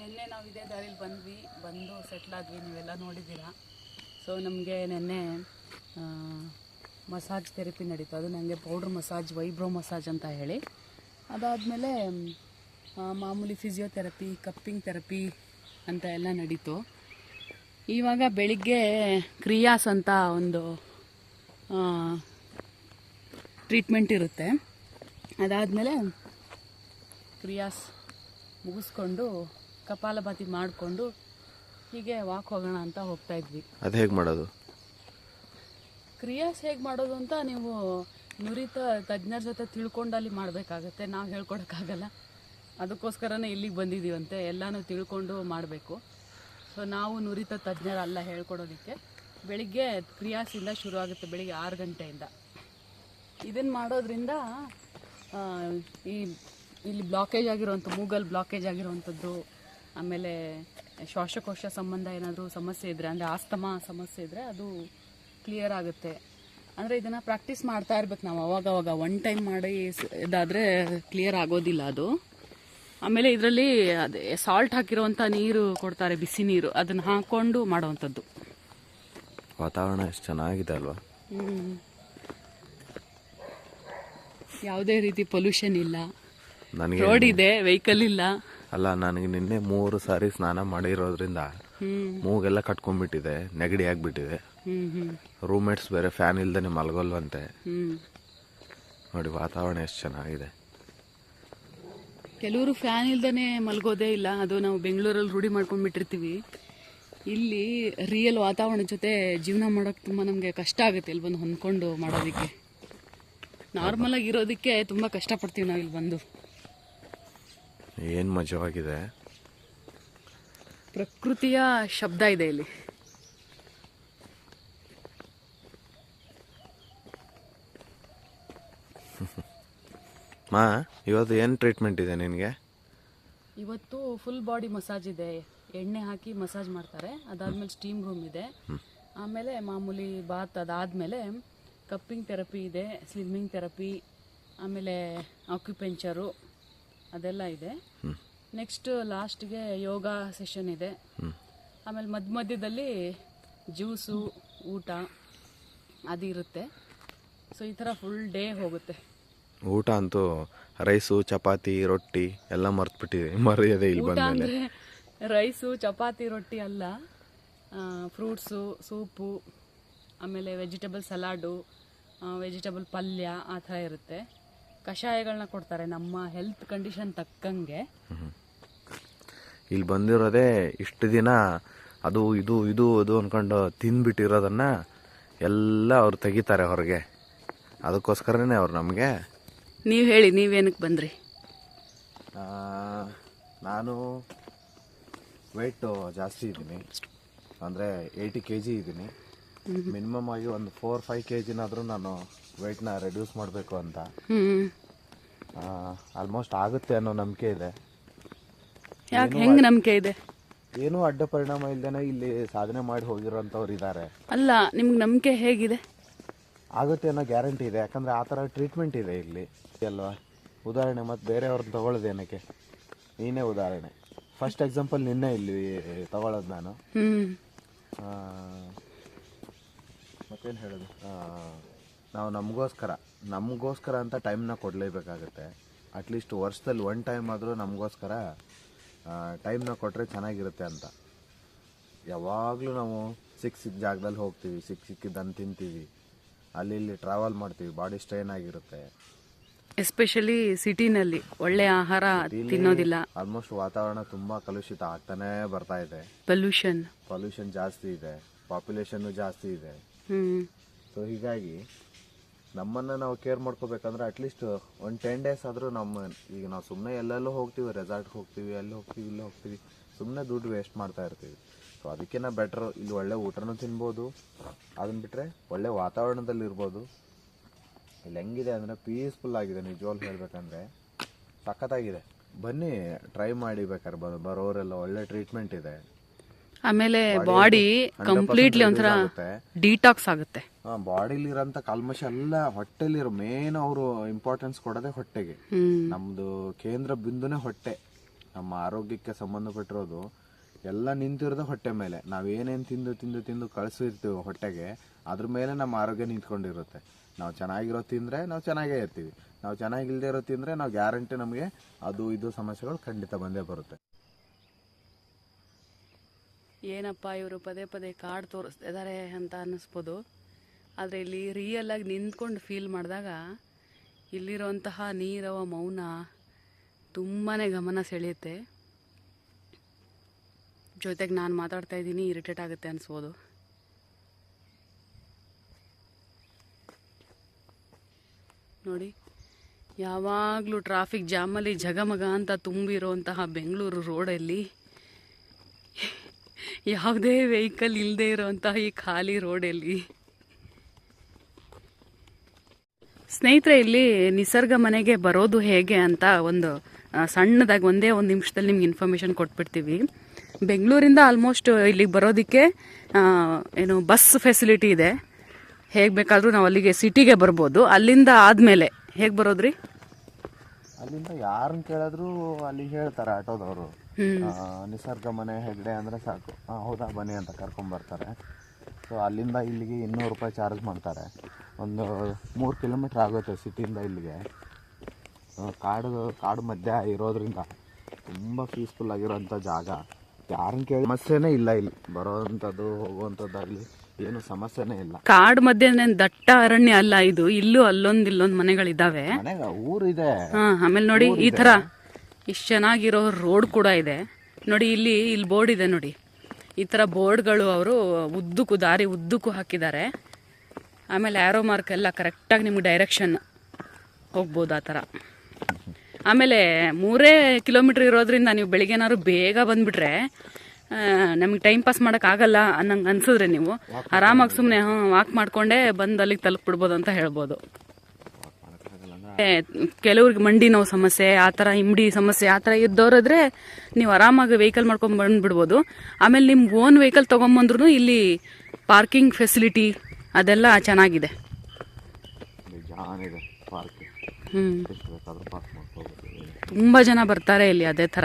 ನಿನ್ನೆ ನಾವು ಇದೇ ದಾರಿಲಿ ಬಂದ್ವಿ. ಬಂದು ಸೆಟ್ಲ್ ಆದ್ವಿ. ನೀವೆಲ್ಲ ನೋಡಿದ್ದೀರಾ? ಸೊ ನಮಗೆ ನಿನ್ನೆ ಮಸಾಜ್ ಥೆರಪಿ ನಡೀತು. ಅದು ನನಗೆ ಪೌಡ್ರ್ ಮಸಾಜ್, ವೈಬ್ರೋ ಮಸಾಜ್ ಅಂತ ಹೇಳಿ. ಅದಾದಮೇಲೆ ಮಾಮೂಲಿ ಫಿಸಿಯೋಥೆರಪಿ ಕಪ್ಪಿಂಗ್ ಥೆರಪಿ ಅಂತ ಎಲ್ಲ ನಡೀತು. ಇವಾಗ ಬೆಳಿಗ್ಗೆ ಕ್ರಿಯಾಸ್ ಅಂತ ಒಂದು ಟ್ರೀಟ್ಮೆಂಟ್ ಇರುತ್ತೆ. ಅದಾದಮೇಲೆ ಕ್ರಿಯಾಸ್ ಮುಗಿಸ್ಕೊಂಡು ಕಪಾಲಭಾತಿ ಮಾಡಿಕೊಂಡು ಹೀಗೆ ವಾಕ್ ಹೋಗೋಣ ಅಂತ ಹೋಗ್ತಾ ಇದ್ವಿ. ಅದು ಹೇಗೆ ಮಾಡೋದು? ಕ್ರಿಯಾಸ್ ಹೇಗೆ ಮಾಡೋದು ಅಂತ ನೀವು ನುರಿತ ತಜ್ಞರ ಜೊತೆ ತಿಳ್ಕೊಂಡು ಅಲ್ಲಿ ಮಾಡಬೇಕಾಗತ್ತೆ. ನಾವು ಹೇಳ್ಕೊಡೋಕ್ಕಾಗಲ್ಲ. ಅದಕ್ಕೋಸ್ಕರನೇ ಇಲ್ಲಿಗೆ ಬಂದಿದ್ದೀವಂತೆ ಎಲ್ಲನೂ ತಿಳ್ಕೊಂಡು ಮಾಡಬೇಕು. ಸೊ ನಾವು ನುರಿತ ತಜ್ಞರಲ್ಲ ಹೇಳ್ಕೊಡೋದಕ್ಕೆ. ಬೆಳಿಗ್ಗೆ ಕ್ರಿಯಾಸಿಂದ ಶುರು ಆಗುತ್ತೆ ಬೆಳಿಗ್ಗೆ ಆರು ಗಂಟೆಯಿಂದ. ಇದನ್ನು ಮಾಡೋದ್ರಿಂದ ಆ, ಈ ಇಲ್ಲಿ ಬ್ಲಾಕೇಜ್ ಆಗಿರುವಂಥ ಮೂಗಲ್ ಬ್ಲಾಕೇಜ್ ಆಗಿರುವಂಥದ್ದು ಆಮೇಲೆ ಶ್ವಾಸಕೋಶ ಸಂಬಂಧ ಏನಾದರೂ ಸಮಸ್ಯೆ ಇದ್ದರೆ ಅಂದರೆ ಆಸ್ತಮಾ ಸಮಸ್ಯೆ ಇದ್ದರೆ ಅದು ಕ್ಲಿಯರ್ ಆಗುತ್ತೆ. ಅಂದರೆ ಇದನ್ನು ಪ್ರಾಕ್ಟೀಸ್ ಮಾಡ್ತಾ ಇರ್ಬೇಕು ನಾವು ಅವಾಗ ಅವಾಗ. ಒನ್ ಟೈಮ್ ಮಾಡಿ ಇದಾದರೆ ಕ್ಲಿಯರ್ ಆಗೋದಿಲ್ಲ ಅದು. ಆಮೇಲೆ ಇದರಲ್ಲಿ ಅದೇ ಸಾಲ್ಟ್ ಹಾಕಿರುವಂಥ ನೀರು ಕೊಡ್ತಾರೆ ಬಿಸಿ ನೀರು. ಅದನ್ನು ಹಾಕ್ಕೊಂಡು ಮಾಡುವಂಥದ್ದು. ವಾತಾವರಣ ಎಷ್ಟು ಚೆನ್ನಾಗಿದೆ ಅಲ್ವಾ. ಯಾವುದೇ ರೀತಿ ಪೊಲ್ಯೂಷನ್ ಇಲ್ಲ. ನನಗೆ ರೋಡ್ ಇದೆ ವೆಹಿಕಲ್ ಇಲ್ಲ. ಅಲ್ಲ ನನಗೆ ನಿನ್ನೆ ಮೂರು ಸಾರಿ ಸ್ನಾನ ಮಾಡಿರೋದ್ರಿಂದ ಮೂಗೆಲ್ಲ ಕಟ್ಕೊಂಡ್ಬಿಟ್ಟಿದೆ ನೆಗಡಿ ಆಗ್ಬಿಟ್ಟಿದೆ. ರೂಮ್ಮೇಟ್ಸ್ ಬೇರೆ ಫ್ಯಾನ್ ಇಲ್ದೇ ಮಲಗೋಲ್ವಂತೆ. ನೋಡಿ ವಾತಾವರಣ ಎಷ್ಟು ಚೆನ್ನಾಗಿದೆ. ಕೆಲವರು ಫ್ಯಾನ್ ಇಲ್ದೇ ಮಲ್ಗೋದೇ ಇಲ್ಲ. ಅದು ನಾವು ಬೆಂಗಳೂರಲ್ಲಿ ರೂಢಿ ಮಾಡ್ಕೊಂಡ್ಬಿಟ್ಟಿರ್ತೀವಿ. ಇಲ್ಲಿ ರಿಯಲ್ ವಾತಾವರಣ ಜೊತೆ ಜೀವನ ಮಾಡೋಕೆ ತುಂಬ ನಮಗೆ ಕಷ್ಟ ಆಗುತ್ತೆ ಇಲ್ಲಿ ಬಂದು ಹೊಂದ್ಕೊಂಡು ಮಾಡೋದಕ್ಕೆ. ನಾರ್ಮಲ್ ಆಗಿ ಇರೋದಕ್ಕೆ ತುಂಬ ಕಷ್ಟಪಡ್ತೀವಿ ನಾವು ಇಲ್ಲಿ ಬಂದು. ಏನು ಮಜವಾಗಿದೆ? ಪ್ರಕೃತಿಯ ಶಬ್ದ ಇದೆ ಇಲ್ಲಿ. ಮಾ ಇವತ್ತು ಏನು ಟ್ರೀಟ್ಮೆಂಟ್ ಇದೆ ನಿನಗೆ? ಇವತ್ತು ಫುಲ್ ಬಾಡಿ ಮಸಾಜ್ ಇದೆ. ಎಣ್ಣೆ ಹಾಕಿ ಮಸಾಜ್ ಮಾಡ್ತಾರೆ. ಅದಾದ್ಮೇಲೆ ಸ್ಟೀಮ್ ರೂಮ್ ಇದೆ. ಆಮೇಲೆ ಮಾಮೂಲಿ ಬಾತ್ ಅದಾದ್ಮೇಲೆ ಕಪ್ಪಿಂಗ್ ಥೆರಪಿ ಇದೆ ಸ್ಲಿಮ್ಮಿಂಗ್ ಥೆರಪಿ ಆಮೇಲೆ ಆಕ್ಯುಪೆಂಚರು ಅದೆಲ್ಲ ಇದೆ. ನೆಕ್ಸ್ಟ್ ಲಾಸ್ಟ್ಗೆ ಯೋಗ ಸೆಷನ್ ಇದೆ. ಆಮೇಲೆ ಮಧ್ಯ ಮಧ್ಯದಲ್ಲಿ ಜ್ಯೂಸು ಊಟ ಅದು ಇರುತ್ತೆ. ಸೊ ಈ ಥರ ಫುಲ್ ಡೇ ಹೋಗುತ್ತೆ. ಊಟ ಅಂತೂ ರೈಸು ಚಪಾತಿ ರೊಟ್ಟಿ ಎಲ್ಲ ಮರ್ತ್ಬಿಟ್ಟಿದೆ ಮರೆಯದೆ ಇಲ್ಲಿ ಊಟ ಬಂದಮೇಲೆ. ಅಂದರೆ ರೈಸು ಚಪಾತಿ ರೊಟ್ಟಿ ಅಲ್ಲ. ಫ್ರೂಟ್ಸು ಸೂಪು ಆಮೇಲೆ ವೆಜಿಟೇಬಲ್ ಸಲಾಡು ವೆಜಿಟೇಬಲ್ ಪಲ್ಯ ಆ ಥರ ಇರುತ್ತೆ. ಕಷಾಯಗಳನ್ನ ಕೊಡ್ತಾರೆ ನಮ್ಮ ಹೆಲ್ತ್ ಕಂಡೀಷನ್ ತಕ್ಕಂಗೆ. ಇಲ್ಲಿ ಬಂದಿರೋದೇ ಇಷ್ಟು ದಿನ ಅದು ಇದು ಇದು ಅದು ಅನ್ಕೊಂಡು ತಿಂದ್ಬಿಟ್ಟಿರೋದನ್ನ ಎಲ್ಲ ಅವ್ರು ತೆಗಿತಾರೆ ಹೊರಗೆ. ಅದಕ್ಕೋಸ್ಕರನೇ ಅವ್ರು ನಮಗೆ. ನೀವು ಹೇಳಿ ನೀವೇನಕ್ಕೆ ಬಂದ್ರಿ? ನಾನು ವೆಯ್ಟು ಜಾಸ್ತಿ ಇದ್ದೀನಿ. ಅಂದರೆ ಏಯ್ಟಿ ಕೆ ಜಿ ಇದ್ದೀನಿ. ಮಿನಿಮಮ್ ಆಗಿ ಒಂದು ಫೋರ್ ಫೈವ್ ಕೆ ಜಿನಾದರೂ ನಾನು ವೆಯ್ಟ್ನ ರೆಡ್ಯೂಸ್ ಮಾಡಬೇಕು ಅಂತ. ಆಲ್ಮೋಸ್ಟ್ ಆಗುತ್ತೆ ಅನ್ನೋ ನಂಬಿಕೆ ಇದೆ. ಯಾಕೆ ಹೆಂಗೆ ನಂಬಿಕೆ ಇದೆ? ಏನೂ ಅಡ್ಡ ಪರಿಣಾಮ ಇಲ್ದೇನೆ ಇಲ್ಲಿ ಸಾಧನೆ ಮಾಡಿ ಹೋಗಿರೋಂಥವ್ರು ಇದ್ದಾರೆ ಅಲ್ಲ ನಿಮ್ಗೆ ನಂಬಿಕೆ ಹೇಗಿದೆ? ಆಗುತ್ತೆ ಅನ್ನೋ ಗ್ಯಾರಂಟಿ ಇದೆ. ಯಾಕಂದ್ರೆ ಆ ಥರ ಟ್ರೀಟ್ಮೆಂಟ್ ಇದೆ ಇಲ್ಲಿ. ಅಲ್ವಾ? ಉದಾಹರಣೆ ಮತ್ತು ಬೇರೆಯವ್ರನ್ನ ತಗೊಳ್ಳೋದು ಏನಕ್ಕೆ? ನೀನೇ ಉದಾಹರಣೆ. ಫಸ್ಟ್ ಎಕ್ಸಾಂಪಲ್ ನಿನ್ನೆ ಇಲ್ಲಿ ತಗೊಳ್ಳೋದು ನಾನು. ಮತ್ತೇನು ಹೇಳೋದು? ನಾವು ನಮಗೋಸ್ಕರ ನಮಗೋಸ್ಕರ ಅಂತ ಟೈಮ್ನ ಕೊಡಲೇಬೇಕಾಗುತ್ತೆ. ಅಟ್ಲೀಸ್ಟ್ ವರ್ಷದಲ್ಲಿ ಒನ್ ಟೈಮ್ ಆದರೂ ನಮಗೋಸ್ಕರ ಟೈಮ್ನ ಕೊಟ್ಟರೆ ಚೆನ್ನಾಗಿರುತ್ತೆ ಅಂತ. ಯಾವಾಗಲೂ ನಾವು ಸಿಕ್ಕ ಸಿಕ್ಕ ಜಾಗದಲ್ಲಿ ಹೋಗ್ತೀವಿ ಸಿಕ್ಕ ಸಿಕ್ಕಿದ್ದನ್ನು ತಿಂತೀವಿ. ಅಲ್ಲಿ ಇಲ್ಲಿ ಟ್ರಾವೆಲ್ ಮಾಡ್ತೀವಿ ಬಾಡಿ ಸ್ಟ್ರೈನ್ ಆಗಿರುತ್ತೆ. ಎಸ್ಪೆಷಲಿ ಸಿಟಿನಲ್ಲಿ ಒಳ್ಳೆ ಆಹಾರ ತಿನ್ನೋದಿಲ್ಲ. ಆಲ್ಮೋಸ್ಟ್ ವಾತಾವರಣ ತುಂಬಾ ಕಲುಷಿತ ಆಗ್ತಾನೆ ಬರ್ತಾ ಇದೆ. ಪೊಲ್ಯೂಷನ್ ಪೊಲ್ಯೂಷನ್ ಜಾಸ್ತಿ ಇದೆ ಪಾಪ್ಯುಲೇಷನ್ ಜಾಸ್ತಿ ಇದೆ. ಸೊ ಹೀಗಾಗಿ ನಮ್ಮನ್ನು ನಾವು ಕೇರ್ ಮಾಡ್ಕೋಬೇಕಂದ್ರೆ ಅಟ್ಲೀಸ್ಟ್ ಒಂದು ಟೆನ್ ಡೇಸ್ ಆದರೂ ನಮ್ಮ, ಈಗ ನಾವು ಸುಮ್ಮನೆ ಎಲ್ಲೆಲ್ಲೋ ಹೋಗ್ತೀವಿ ರೆಸಾರ್ಟ್ಗೆ ಹೋಗ್ತೀವಿ, ಅಲ್ಲಿ ಹೋಗ್ತೀವಿ, ಇಲ್ಲಿ ಹೋಗ್ತೀವಿ ಸುಮ್ಮನೆ ದುಡ್ಡು ವೇಸ್ಟ್ ಮಾಡ್ತಾ ಇರ್ತೀವಿ. ಸೊ ಅದಕ್ಕಿಂತ ಬೆಟ್ರ್ ಇಲ್ಲಿ ಒಳ್ಳೆ ಊಟನೂ ತಿನ್ಬೋದು. ಅದನ್ನ ಬಿಟ್ಟರೆ ಒಳ್ಳೆ ವಾತಾವರಣದಲ್ಲಿ ಇರ್ಬೋದು. ಇಲ್ಲಿ ಹೆಂಗಿದೆ ಅಂದರೆ ಪೀಸ್ಫುಲ್ ಆಗಿದೆ, ನಿಜವಾಗ್ಲು ಹೇಳ್ಬೇಕಂದ್ರೆ. ಸಖತ್ತಾಗಿದೆ. ಬನ್ನಿ ಟ್ರೈ ಮಾಡಿ ಬೇಕಾದ್ರೆ ಬರೋರೆಲ್ಲ ಒಳ್ಳೆ ಟ್ರೀಟ್ಮೆಂಟ್ ಇದೆ. ಆಮೇಲೆ ಬಾಡಿ ಕಂಪ್ಲೀಟ್ಲಿ ಒಂಥರ ಡಿಟಾಕ್ಸ್ ಆಗುತ್ತೆ. ಬಾಡಿಲಿರೋಂಥ ಕಲ್ಮಶ ಎಲ್ಲ ಹೊಟ್ಟೆಲಿರೋ ಮೇನ್ ಅವರು ಇಂಪಾರ್ಟೆನ್ಸ್ ಕೊಡೋದೇ ಹೊಟ್ಟೆಗೆ. ನಮ್ದು ಕೇಂದ್ರ ಬಿಂದುನೇ ಹೊಟ್ಟೆ. ನಮ್ಮ ಆರೋಗ್ಯಕ್ಕೆ ಸಂಬಂಧಪಟ್ಟಿರೋದು ಎಲ್ಲ ನಿಂತಿರೋದು ಹೊಟ್ಟೆ ಮೇಲೆ. ನಾವೇನೇನು ತಿಂದು ತಿಂದು ತಿಂದು ಕಳಿಸಿರ್ತೀವಿ ಹೊಟ್ಟೆಗೆ ಅದ್ರ ಮೇಲೆ ನಮ್ಮ ಆರೋಗ್ಯ ನಿಂತ್ಕೊಂಡಿರುತ್ತೆ. ನಾವು ಚೆನ್ನಾಗಿರೋ ತಿಂದರೆ ನಾವು ಚೆನ್ನಾಗೇ ಇರ್ತೀವಿ. ನಾವು ಚೆನ್ನಾಗಿಲ್ದೇ ಇರೋ ತಿಂದರೆ ನಾವು ಗ್ಯಾರಂಟಿ ನಮಗೆ ಅದು ಇದು ಸಮಸ್ಯೆಗಳು ಖಂಡಿತ ಬಂದೇ ಬರುತ್ತೆ. ಏನಪ್ಪ ಇವರು ಪದೇ ಪದೇ ಕಾಡು ತೋರಿಸ್ತಿದ್ದಾರೆ ಅಂತ ಅನ್ನಿಸ್ಬೋದು. ಆದರೆ ಇಲ್ಲಿ ರಿಯಲ್ ಆಗಿ ನಿಂತ್ಕೊಂಡು ಫೀಲ್ ಮಾಡಿದಾಗ ಇಲ್ಲಿರುವಂತಹ ನೀರವ ಮೌನ ತುಂಬಾ ಗಮನ ಸೆಳೆಯುತ್ತೆ. ಜೊತೆಗೆ ನಾನು ಮಾತಾಡ್ತಾ ಇದ್ದೀನಿ ಇರಿಟೇಟ್ ಆಗುತ್ತೆ ಅನಿಸ್ಬೋದು. ನೋಡಿ, ಯಾವಾಗಲೂ ಟ್ರಾಫಿಕ್ ಜಾಮಲ್ಲಿ ಜಗಮಗ ಅಂತ ತುಂಬಿರುವಂತಹ ಬೆಂಗಳೂರು ರೋಡಲ್ಲಿ ಯಾವುದೇ ವೆಹಿಕಲ್ ಇಲ್ಲದೆ ಇರುವಂತಹ ಈ ಖಾಲಿ ರೋಡಲ್ಲಿ. ಸ್ನೇಹಿತರೆ, ಇಲ್ಲಿ ನಿಸರ್ಗ ಮನೆಗೆ ಬರೋದು ಹೇಗೆ ಅಂತ ಒಂದು ಸಣ್ಣದಾಗಿ ಒಂದೇ ಒಂದು ನಿಮಿಷದಲ್ಲಿ ನಿಮ್ಗೆ ಇನ್ಫಾರ್ಮೇಷನ್ ಕೊಟ್ಬಿಡ್ತೀವಿ. ಬೆಂಗಳೂರಿಂದ ಆಲ್ಮೋಸ್ಟ್ ಇಲ್ಲಿಗೆ ಬರೋದಕ್ಕೆ ಏನು ಬಸ್ ಫೆಸಿಲಿಟಿ ಇದೆ. ಹೇಗೆ ಬೇಕಾದರೂ ನಾವು ಅಲ್ಲಿಗೆ ಸಿಟಿಗೆ ಬರ್ಬೋದು. ಅಲ್ಲಿಂದ ಆದಮೇಲೆ ಹೇಗೆ ಬರೋದ್ರಿ? ಅಲ್ಲಿಂದ ಯಾರನ್ನ ಕೇಳಿದ್ರು ಅಲ್ಲಿ ಹೇಳ್ತಾರೆ ಆಟೋದವರು. ನಿಸರ್ಗ ಮನೆ ಹೆಗ್ಡೆ ಅಂದರೆ ಸಾಕು. ಹೌದಾ ಬನ್ನಿ ಅಂತ ಕರ್ಕೊಂಬರ್ತಾರೆ ಸೊ ಅಲ್ಲಿಂದ ಇಲ್ಲಿಗೆ ಇನ್ನೂರು ರೂಪಾಯಿ ಚಾರ್ಜ್ ಮಾಡ್ತಾರೆ. ಒಂದು ಮೂರು ಕಿಲೋಮೀಟ್ರ್ ಆಗುತ್ತೆ ಸಿಟಿಯಿಂದ ಇಲ್ಲಿಗೆ. ಕಾಡು ಕಾಡು ಮಧ್ಯ ಇರೋದ್ರಿಂದ ತುಂಬ ಪೀಸ್ಫುಲ್ ಆಗಿರೋಂಥ ಜಾಗ. ಯಾರನ್ನ ಕೇಳಿ ಸಮಸ್ಯೆನೇ ಇಲ್ಲ ಇಲ್ಲಿ. ಬರೋವಂಥದ್ದು ಹೋಗುವಂಥದ್ದಾಗಲಿ ಏನು ಸಮಸ್ಯೆನೇ ಇಲ್ಲ. ಕಾಡು ಮಧ್ಯೆ ದಟ್ಟ ಅರಣ್ಯ ಅಲ್ಲ ಇದು. ಇಲ್ಲೂ ಅಲ್ಲೊಂದು ಇಲ್ಲೊಂದು ಮನೆಗಳಿದ್ದಾವೆ ಮನೆಗೆ ಊರಿದೆ. ಆಮೇಲೆ ನೋಡಿ ಈ ತರ ಇಷ್ಟು ಚೆನ್ನಾಗಿರೋ ರೋಡ್ ಕೂಡ ಇದೆ. ನೋಡಿ ಇಲ್ಲಿ ಇಲ್ಲಿ ಬೋರ್ಡ್ ಇದೆ ನೋಡಿ. ಈ ಥರ ಬೋರ್ಡ್ಗಳು ಅವರು ಉದ್ದಕ್ಕೂ ದಾರಿ ಉದ್ದಕ್ಕೂ ಹಾಕಿದ್ದಾರೆ. ಆಮೇಲೆ ಆ್ಯರೋ ಮಾರ್ಕ್ ಎಲ್ಲ ಕರೆಕ್ಟಾಗಿ ನಿಮ್ಗೆ ಡೈರೆಕ್ಷನ್ ಹೋಗ್ಬೋದು ಆ ಥರ ಆಮೇಲೆ ಮೂರೇ ಕಿಲೋಮೀಟ್ರ್ ಇರೋದ್ರಿಂದ ನೀವು ಬೆಳಿಗ್ಗೆನಾದ್ರು ಬೇಗ ಬಂದುಬಿಟ್ರೆ ನಮಗೆ ಟೈಮ್ ಪಾಸ್ ಮಾಡೋಕ್ಕಾಗಲ್ಲ ಅನ್ನಂಗೆ ಅನ್ಸಿದ್ರೆ ನೀವು. ಆರಾಮಾಗಿ ಸುಮ್ಮನೆ ಹಾಂ ವಾಕ್ ಮಾಡಿಕೊಂಡೇ ಬಂದು ಅಲ್ಲಿಗೆ ತಲುಪಿಬಿಡ್ಬೋದು ಅಂತ ಹೇಳ್ಬೋದು. ಕೆಲವ್ರಿಗೆ ಮಂಡಿ ನೋವು ಸಮಸ್ಯೆ ಆ ಥರ ಇಮ್ಡಿ ಸಮಸ್ಯೆ ಆ ಥರ ಇದ್ದವ್ರಾದ್ರೆ ನೀವು ಆರಾಮಾಗಿ ವೆಹಿಕಲ್ ಮಾಡ್ಕೊಂಡು ಬಂದ್ಬಿಡ್ಬೋದು. ಆಮೇಲೆ ನಿಮ್ಮ ಓನ್ ವೆಹಿಕಲ್ ತೊಗೊಂಬಂದ್ರೂ ಇಲ್ಲಿ ಪಾರ್ಕಿಂಗ್ ಫೆಸಿಲಿಟಿ ಅದೆಲ್ಲ ಚೆನ್ನಾಗಿದೆ. ತುಂಬಾ ಜನ ಬರ್ತಾರೆ ಇಲ್ಲಿ ಅದೇ ಥರ.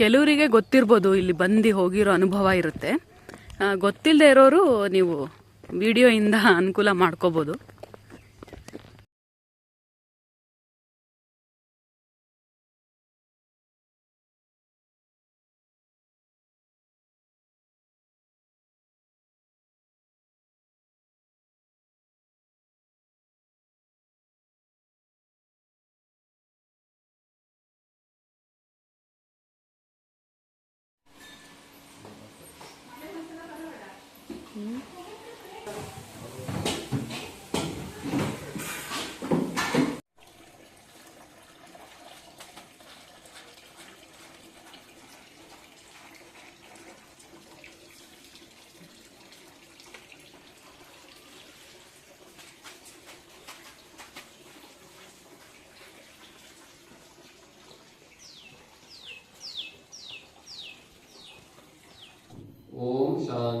ಕೆಲವರಿಗೆ ಗೊತ್ತಿರ್ಬೋದು ಇಲ್ಲಿ ಬಂದು ಹೋಗಿರೋ ಅನುಭವ ಇರುತ್ತೆ. ಗೊತ್ತಿಲ್ಲದೆ ಇರೋರು ನೀವು ವಿಡಿಯೋಯಿಂದ ಅನುಕೂಲ ಮಾಡ್ಕೋಬೋದು.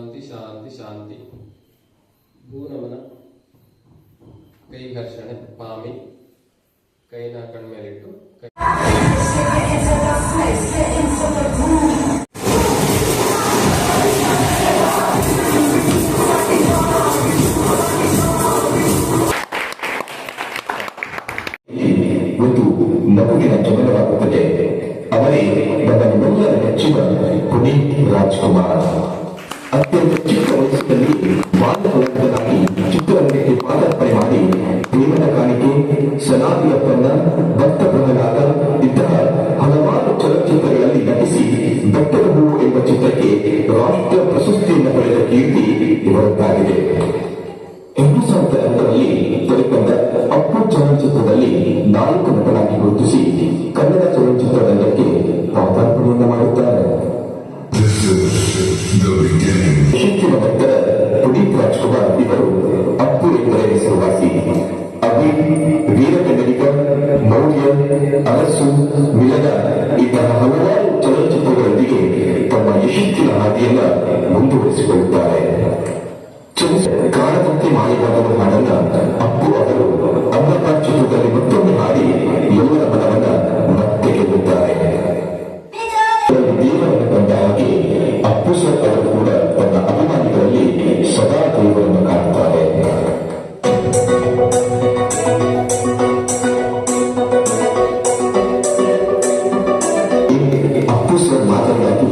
santi, santi, santi. ಕಾಣದಂತೆ ಮಾಯವಾದವ ಹಾಡನ್ನ ಅಪ್ಪು ಅವರು ಅಮ್ಮಪ್ಪ ಚಿತ್ರದಲ್ಲಿ ಮತ್ತೊಮ್ಮೆ ಹಾಡಿ ಎಲ್ಲರ ಮನವನ್ನ ಮತ್ತೆ ಗೆದ್ದಿದ್ದಾರೆ. ದೇವರನ್ನು ಕಂಡ ಹಾಗೆ ಅಪ್ಪು ಸರ್ ಅವರು ಕೂಡ ತನ್ನ ಅಭಿಮಾನಿಗಳಲ್ಲಿ ಸದಾ ದೇವರನ್ನು ಕಾಣುತ್ತಾರೆ ಅಪ್ಪು ಸರ್ ಮಾದರಿಯಾಗಿ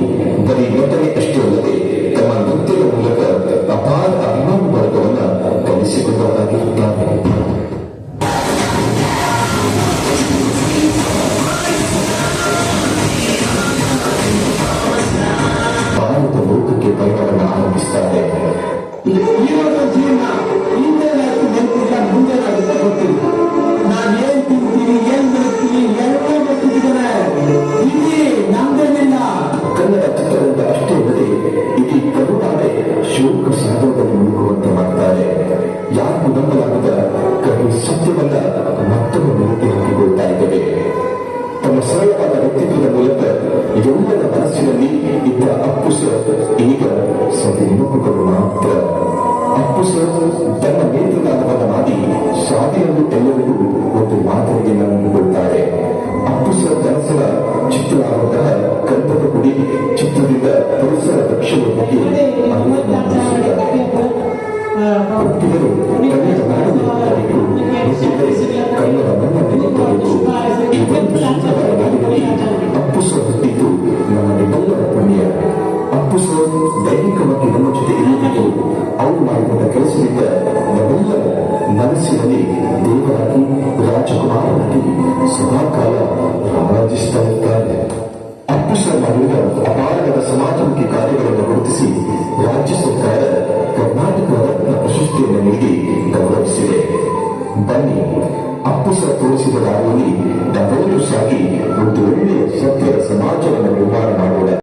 ಎಲ್ಲರ ಮನಸ್ಸಿನಲ್ಲಿ ಇದ್ದ ಅಪ್ಪುಸ ಈಗ ಸತಿ ನೆನಪುಗಳು ಮಾತ್ರ ಅಪ್ಪು ಸರ್ ತನ್ನ ನೇತೃತ್ವದ ಮಾಡಿ ಸ್ವಾಮಿಯನ್ನು ಎಲ್ಲರಿಗೂ ಒಂದು ಮಾದರಿಯನ್ನು ನಂಬಿಕೊಳ್ತಾರೆ ಅಪ್ಪು ಸರ್ ಕನಸರ ಚಿತ್ರವಾದಂತಹ ಕಲ್ಪದ ಗುಡಿ ಚಿತ್ರದಿಂದ ಪರಿಸರ ರಕ್ಷಣೆ ಬಗ್ಗೆ ಅರಿವನ್ನು ಮಾಡಿದ ಅಪಾರವಾದ ಸಮಾಜಮುಖಿ ಕಾರ್ಯಗಳನ್ನು ಗುರುತಿಸಿ ರಾಜ್ಯ ಸರ್ಕಾರ ಕರ್ನಾಟಕ ರತ್ನ ಪ್ರಶಸ್ತಿಯನ್ನು ನೀಡಿ ಗೌರವಿಸಿದೆ. ಬನ್ನಿ, ಅಪ್ಪು ಸರ್ ತೋರಿಸಿದ ದಾರಿಯಲ್ಲಿ ನಾವೆಲ್ಲರೂ ಸಾಗಿ ಒಂದು ಒಳ್ಳೆಯ ಸತ್ಯದ ಸಮಾಜವನ್ನು ನಿರ್ಮಾಣ ಮಾಡೋಣ